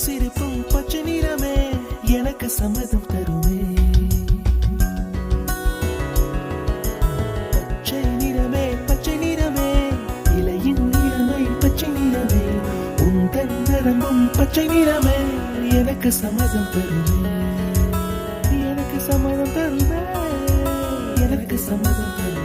சிரிப்பும் பச்சை நிறமே எனக்கு சம்மதம் தருமே. பச்சை நிறமே பச்சை நிறமே இலையின் நிறமை பச்சை நிறமே உந்தன் நரம்பும் பச்சை நிறமே எனக்கு சம்மதம் தருமே. எனக்கு சம்மதம் தருமே எனக்கு சம்மதம் தருமே.